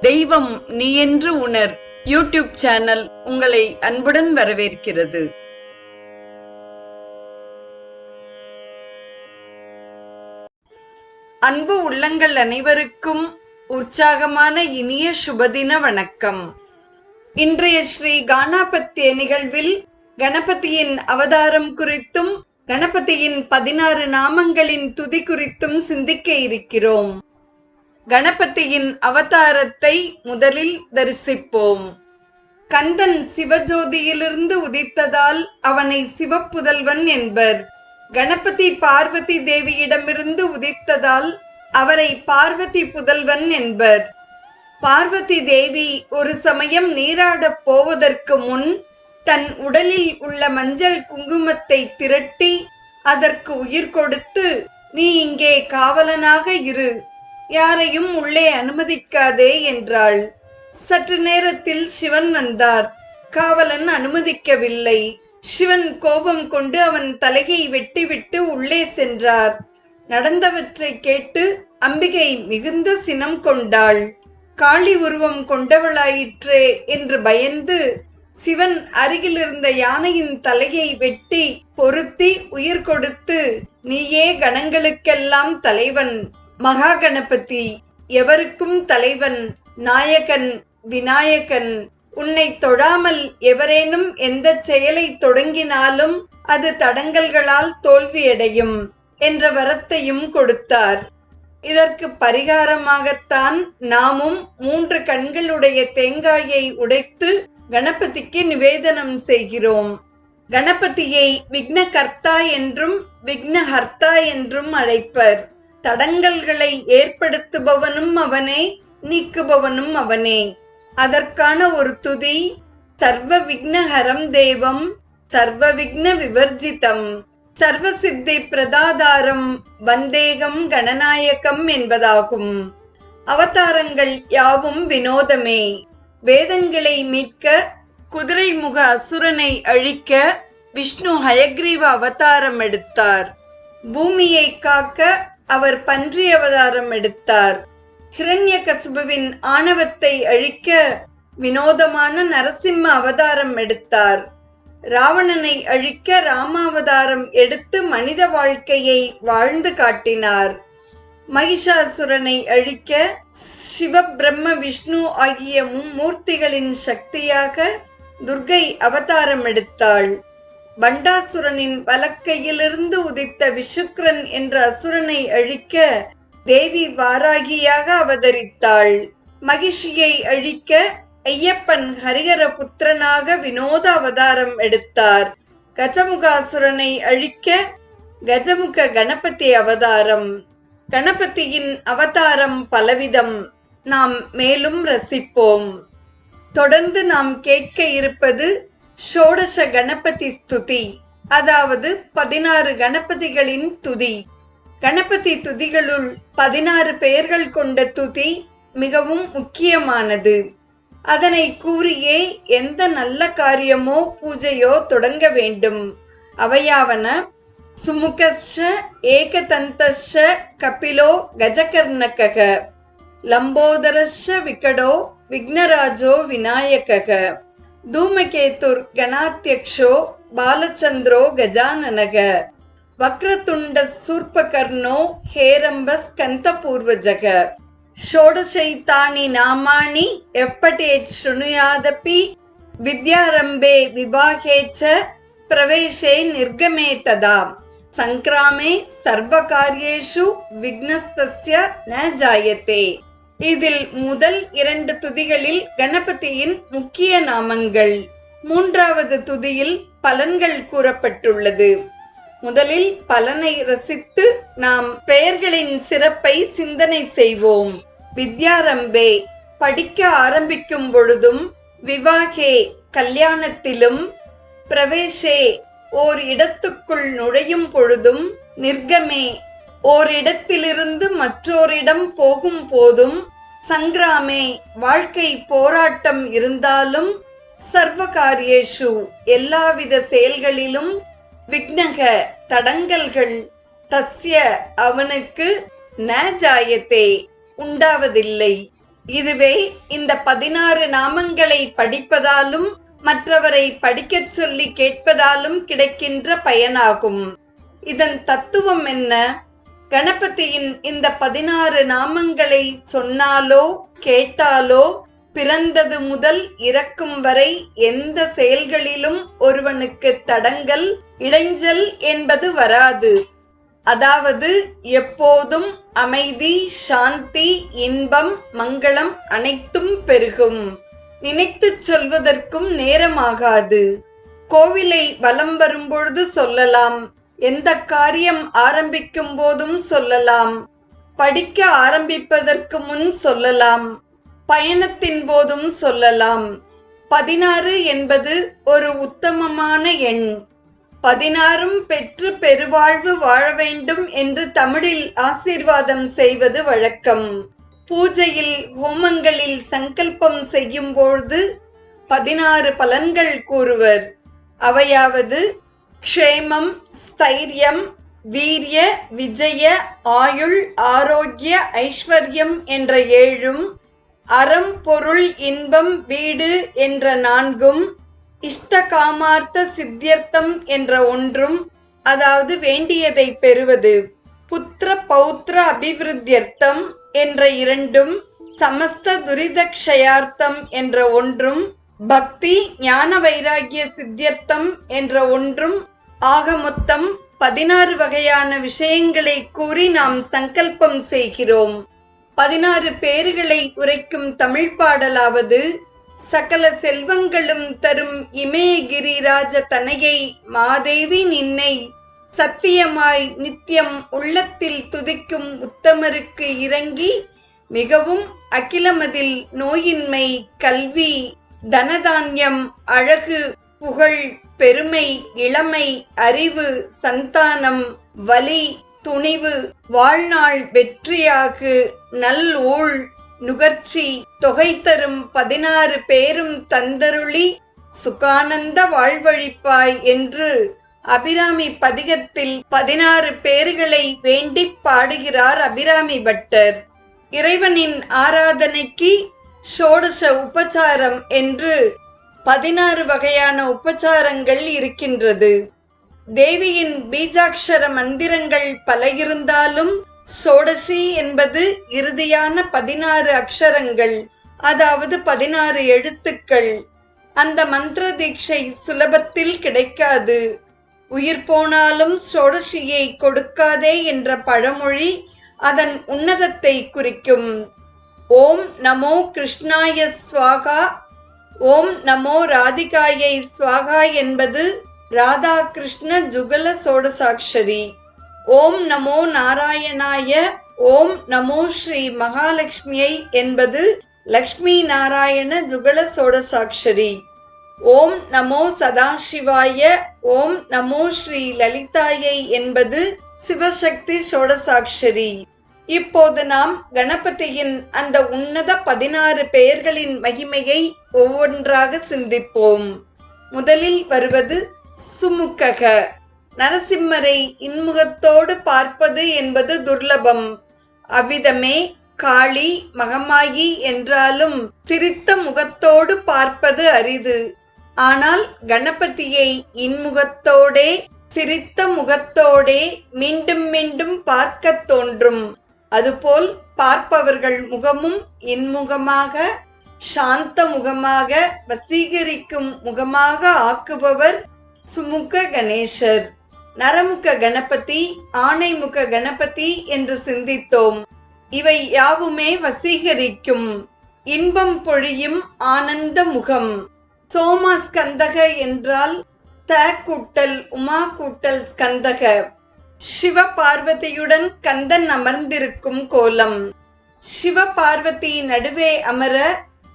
தெய்வம் நீ என்று உணர். யூடியூப் சேனல் உங்களை அன்புடன் வரவேற்கிறது. அன்பு உள்ளங்கள் அனைவருக்கும் உற்சாகமான இனிய சுபதின வணக்கம். இன்றைய ஸ்ரீ கானாபத்திய நிகழ்வில் கணபதியின் அவதாரம் குறித்தும் கணபதியின் பதினாறு நாமங்களின் துதி குறித்தும் சிந்திக்க இருக்கிறோம். கணபதியின் அவதாரத்தை முதலில் தரிசிப்போம். கந்தன் சிவஜோதியிலிருந்து உதித்ததால் அவனை சிவப்புதல்வன் என்பர். கணபதி பார்வதி தேவியிடமிருந்து உதித்ததால் அவரை பார்வதி புதல்வன் என்பர். பார்வதி தேவி ஒரு சமயம் நீராடப் போவதற்கு முன் தன் உடலில் உள்ள மஞ்சள் குங்குமத்தை திரட்டி அதற்கு உயிர் கொடுத்து நீ இங்கே காவலனாக இரு. யாரையும் உள்ளே அனுமதிக்காதே என்றாள். சற்று நேரத்தில் சிவன் வந்தார். காவலன் அனுமதிக்கவில்லை. சிவன் கோபம் கொண்டு அவன் தலையை வெட்டிவிட்டு உள்ளே சென்றார். நடந்தவற்றை கேட்டு அம்பிகை மிகுந்த சினம் கொண்டாள். காளி உருவம் கொண்டவளாயிற்றே என்று பயந்து சிவன் அருகிலிருந்த யானையின் தலையை வெட்டி பொருத்தி உயிர் கொடுத்து நீயே கணங்களுக்கெல்லாம் தலைவன். மகா கணபதி எவருக்கும் தலைவன் நாயகன் விநாயகன் உன்னை தொடாமல் எவரேனும் எந்த செயலை தொடங்கினாலும் அது தடங்கல்களால் தோல்வியடையும் என்ற வரத்தையும் கொடுத்தார். இதற்கு பரிகாரமாகத்தான் நாமும் மூன்று கண்களுடைய தேங்காயை உடைத்து கணபதிக்கு நிவேதனம் செய்கிறோம். கணபதியை விக்னகர்த்தா என்றும் விக்னஹர்த்தா என்றும் அழைப்பர். தடங்கல்களை ஏற்படுத்துபவனும் அவனே நீக்குபவனும் அவனே. அதற்கான ஒரு துதி சர்வ விக்னஹரம் தேவம் சர்வ விக்ன விவர்ஜிதம் சர்வ சித்தி பிரதாதாரம் வந்தேகம் கணநாயகம் என்பதாகும். அவதாரங்கள் யாவும் வினோதமே. வேதங்களை மீட்க குதிரை முக அசுரனை அழிக்க விஷ்ணு ஹயக்ரீவ அவதாரம் எடுத்தார். பூமியை காக்க அவர் பன்றி அவதாரம் எடுத்தார். ஹிரண்ய கசுபுவின் ஆணவத்தை அழிக்க வினோதமான நரசிம்ம அவதாரம் எடுத்தார். ராவணனை அழிக்க ராமாவதாரம் எடுத்து மனித வாழ்க்கையை வாழ்ந்து காட்டினார். மகிஷாசுரனை அழிக்க சிவ பிரம்ம விஷ்ணு ஆகிய மும்மூர்த்திகளின் சக்தியாக துர்கை அவதாரம் எடுத்தாள். பண்டாசுரனின் வலக்கையிலிருந்து உதித்த விஷுக்ரன் என்ற அசுரனை அழிக்க தேவி வாராகியாக அவதரித்தாள். மகிஷியை அழிக்க ஐயப்பன் ஹரிகர புத்திரனாக வினோத அவதாரம் எடுத்தார். கஜமுகாசுரனை அழிக்க கஜமுக கணபதி அவதாரம். கணபதியின் அவதாரம் பலவிதம். நாம் மேலும் ரசிப்போம். தொடர்ந்து நாம் கேட்க இருப்பது ஷோடச கணபதி ஸ்துதி அதாவது பதினாறு கணபதிகளின் துதி. கணபதி துதிகளுள் பதினாறு பெயர்கள் கொண்ட துதி மிகவும் முக்கியமானது. அதனை கூறியே எந்த நல்ல காரியமோ பூஜையோ தொடங்க வேண்டும். அவையாவன சுமுகஸ்ட ஏகதந்தஸ்ட கபிலோ கஜகர்ணகக லம்போதரஸ்ட விகடோ விக்னராஜோ விநாயகக. தூமகேதுர் கணாத்தியக்ஷோ பாலச்சந்திரோ கஜானனக. வக்ரதுண்ட சூர்பகர்ணோ ஹேரம்ப ஸ்கந்தபூர்வஜக. ஷோடசைத்தானி நாமானி எப்பட்டேத் ஸ்ருணுயாதபி வித்யாரம்பே விபாகே ச பிரவேசே நிர்கமே ததா. சங்கிராமே சர்வகாரியேஷு விக்னஸ்தஸ்ய ந ஜாயத்தே. இதில் முதல் இரண்டு துதிகளில் கணபதியின் முக்கிய நாமங்கள். மூன்றாவது துதியில் பலன்கள் கூறப்பட்டுள்ளது. முதலில் பலனை ரசித்து நாம் பெயர்களின் சிறப்பை சிந்தனை செய்வோம். வித்யாரம்பே படிக்க ஆரம்பிக்கும் பொழுதும் விவாகே கல்யாணத்திலும் பிரவேஷே ஓர் இடத்துக்குள் நுழையும் பொழுதும் நிர்கமே ஓரிடத்திலிருந்து மற்றோரிடம் போகும் போதும் சங்கிராமே வாழ்க்கை போராட்டம் இருந்தாலும் சர்வகாரியேஷு. எல்லாவித செயல்களிலும் விக்னக தடங்கல்கள் தஸ்ய அவனுக்கு ந ஜாயத்தே உண்டாவதில்லை. இதுவே இந்த பதினாறு நாமங்களை படிப்பதாலும் மற்றவரை படிக்கச் சொல்லி கேட்பதாலும் கிடைக்கின்ற பயனாகும். இதன் தத்துவம் என்ன? கணபதியின் இந்த பதினாறு நாமங்களை சொன்னாலோ கேட்டாலோ பிறந்தது முதல் இறக்கும் வரை எந்த செயல்களிலும் ஒருவனுக்கு தடங்கல் இடைஞ்சல் என்பது வராது. அதாவது எப்போதும் அமைதி சாந்தி இன்பம் மங்களம் அனைத்தும் பெருகும். நினைத்துச் சொல்வதற்கும் நேரமாகாது. கோவிலை வலம் வரும்பொழுது சொல்லலாம் எந்த காரியம் ஆரம்பிக்கும் போதும் சொல்லலாம். படிக்க ஆரம்பிப்பதற்கு முன் சொல்லலாம். பயணத்தின் போதும் சொல்லலாம். பதினாறு என்பது ஒரு உத்தமமான எண். பதினாறும் பெற்று பெருவாழ்வு வாழ வேண்டும் என்று தமிழில் ஆசீர்வாதம் செய்வது வழக்கம். பூஜையில் ஹோமங்களில் சங்கல்பம் செய்யும்பொழுது பதினாறு பலன்கள் கூறுவர். அவையாவது க்ஷேமம் ஸ்தைரியம் வீரிய விஜய ஆயுள் ஆரோக்கிய ஐஸ்வர்யம் என்ற ஏழும் அறம் பொருள் இன்பம் வீடு என்ற நான்கும் இஷ்ட காமார்த்த சித்தியர்த்தம் என்ற ஒன்றும் அதாவது வேண்டியதை பெறுவது புத்திர பௌத்திர அபிவிருத்தியர்த்தம் என்ற இரண்டும் சமஸ்த துரிதக்ஷயார்த்தம் என்ற ஒன்றும் பக்தி ஞான வைராகிய சித்தியர்த்தம் என்ற ஒன்றும் ஆக மொத்தம் பதினாறு வகையான விஷயங்களை கூறி நாம் சங்கல்பம் செய்கிறோம். பதினாறு பேர்களை உரைக்கும் தமிழ் பாடலாவது சகல செல்வங்களும் தரும் இமயகிரிராஜ தனையை மாதேவி நின்னை சத்தியமாய் நித்தியம் உள்ளத்தில் துதிக்கும் உத்தமருக்கு இறங்கி மிகவும் அகிலமதில் நோயின்மை கல்வி தனதான்யம் அழகு புகழ் பெருமை இளமை அறிவு சந்தானம் வலி துணிவு வாழ்நாள் வெற்றியாகு நல் ஊழ் நுகர்ச்சி தொகை தரும் பதினாறு பேரும் தந்தருளி சுகானந்த வாழ்வழிப்பாய் என்று அபிராமி பதிகத்தில் பதினாறு பேர்களை வேண்டிப் பாடுகிறார் அபிராமி பட்டர். இறைவனின் ஆராதனைக்கு ஷோடச உபச்சாரம் என்று பதினாறு வகையான உபச்சாரங்கள் இருக்கின்றது. தேவியின் பீஜாட்சர மந்திரங்கள் பல இருந்தாலும் சோடசி என்பது இறுதியான பதினாறு அக்ஷரங்கள் அதாவது பதினாறு எழுத்துக்கள். அந்த மந்திர தீட்சை சுலபத்தில் கிடைக்காது. உயிர் போனாலும் சோடசியை கொடுக்காதே என்ற பழமொழி அதன் உன்னதத்தை குறிக்கும். ஓம் நமோ கிருஷ்ணாய ஸ்வாகா ஓம் நமோ ராதிகாயை ஸ்வாகா என்பது ராதா கிருஷ்ண ஜுகல சோடசாட்சரி. ஓம் நமோ நாராயணாய ஓம் நமோ ஸ்ரீ மகாலட்சுமியை என்பது லக்ஷ்மி நாராயண ஜுகல சோடசாட்சரி. ஓம் நமோ சதாசிவாய ஓம் நமோ ஸ்ரீ லலிதாயை என்பது சிவசக்தி சோடசாட்சரி. இப்போது நாம் கணபதியின் அந்த உன்னத பதினாறு பெயர்களின் மகிமையை ஒவ்வொன்றாக சிந்திப்போம். முதலில் வருவது சுமுக்கக நரசிம்மரை இன்முகத்தோடு பார்ப்பது என்பது துர்லபம். அவ்விதமே காளி மகமாயி என்றாலும் சிரித்த முகத்தோடு பார்ப்பது அரிது. ஆனால் கணபதியை இன்முகத்தோடே சிரித்த முகத்தோடே மீண்டும் மீண்டும் பார்க்கத் தோன்றும். அதுபோல் பார்ப்பவர்கள் முகமும் இன்முகமாக சாந்த முகமாக வசீகரிக்கும் முகமாக ஆக்குபவர் சுமுக கணேசர். நரமுக கணபதி ஆணைமுக கணபதி என்று சிந்தித்தோம். இவை யாவுமே வசீகரிக்கும். இன்பம் பொழியும் ஆனந்த முகம். சோமா ஸ்கந்தக என்றால் த கூட்டல் உமா கூட்டல் ஸ்கந்தக. சிவபார்வதியுடன் கந்தன் அமர்ந்திருக்கும் கோலம். சிவபார்வதி நடுவே அமர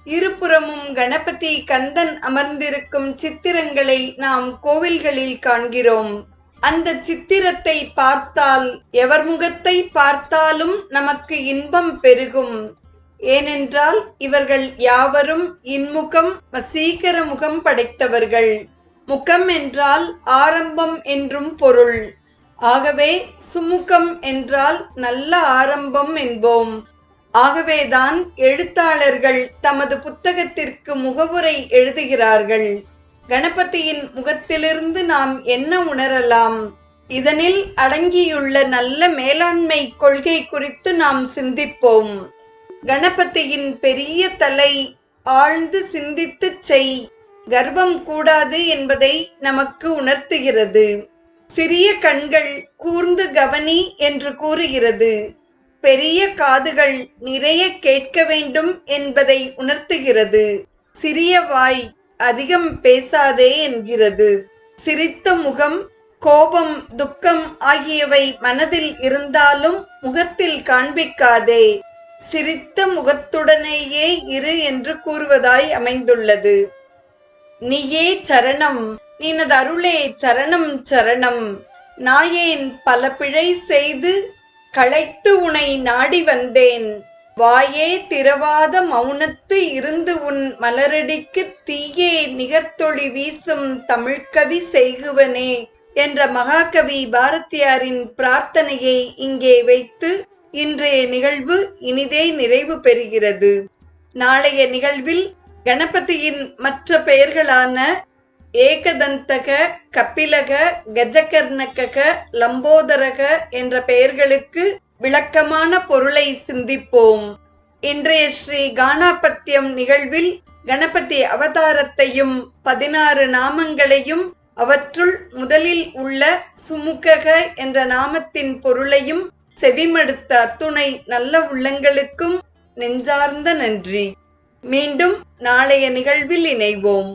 இருபுறமும் கணபதி கந்தன் அமர்ந்திருக்கும் சித்திரங்களை நாம் கோவில்களில் காண்கிறோம். அந்த சித்திரத்தை பார்த்தால் எவர் முகத்தை பார்த்தாலும் நமக்கு இன்பம் பெருகும். ஏனென்றால் இவர்கள் யாவரும் இன்முகம் வசீகர முகம் படைத்தவர்கள். முகம் என்றால் ஆரம்பம் என்றும் பொருள். ஆகவே சுமுகம் என்றால் நல்ல ஆரம்பம் என்போம். ஆகவேதான் எழுத்தாளர்கள் தமது புத்தகத்திற்கு முகவுரை எழுதுகிறார்கள். கணபதியின் முகத்திலிருந்து நாம் என்ன உணரலாம்? இதனில் அடங்கியுள்ள நல்ல மேலாண்மை கொள்கை குறித்து நாம் சிந்திப்போம். கணபதியின் பெரிய தலை ஆழ்ந்து சிந்தித்துச் செய். கர்வம் கூடாது என்பதை நமக்கு உணர்த்துகிறது. சிறிய கண்கள் கூர்ந்து கவனி என்று கூறுகிறது. பெரிய காதுகள் நிறைய கேட்க வேண்டும் என்பதை உணர்த்துகிறது. சிறிய வாய் அதிகம் பேசாதே என்கிறது. சிரித்த முகம் கோபம் துக்கம் ஆகியவை மனதில் இருந்தாலும் முகத்தில் காண்பிக்காதே. சிரித்த முகத்துடனேயே இரு என்று கூறுவதாய் அமைந்துள்ளது. நீயே சரணம் நினது அருளே சரணம் சரணம். நாயேன் பல பிழை செய்து களைத்து உனை நாடி வந்தேன். வாயே திரவாத மௌனத்து இருந்து உன் மலரடிக்கு தீயே நிகர்த்தொளி வீசும் தமிழ்கவி செய்குவனே என்ற மகாகவி பாரதியாரின் பிரார்த்தனையை இங்கே வைத்து இன்றைய நிகழ்வு இனிதே நிறைவு பெறுகிறது. நாளைய நிகழ்வில் கணபதியின் மற்ற பெயர்களான ஏகதந்தக கபிலக கஜகர்ணக லம்போதரக என்ற பெயர்களுக்கு விளக்கமான பொருளை சிந்திப்போம். இன்றைய ஸ்ரீ கானாபத்தியம் நிகழ்வில் கணபதி அவதாரத்தையும் பதினாறு நாமங்களையும் அவற்றுள் முதலில் உள்ள சுமுகக என்ற நாமத்தின் பொருளையும் செவிமடுத்த அத்துணை நல்ல உள்ளங்களுக்கும் நெஞ்சார்ந்த நன்றி. மீண்டும் நாளைய நிகழ்வில் இணைவோம்.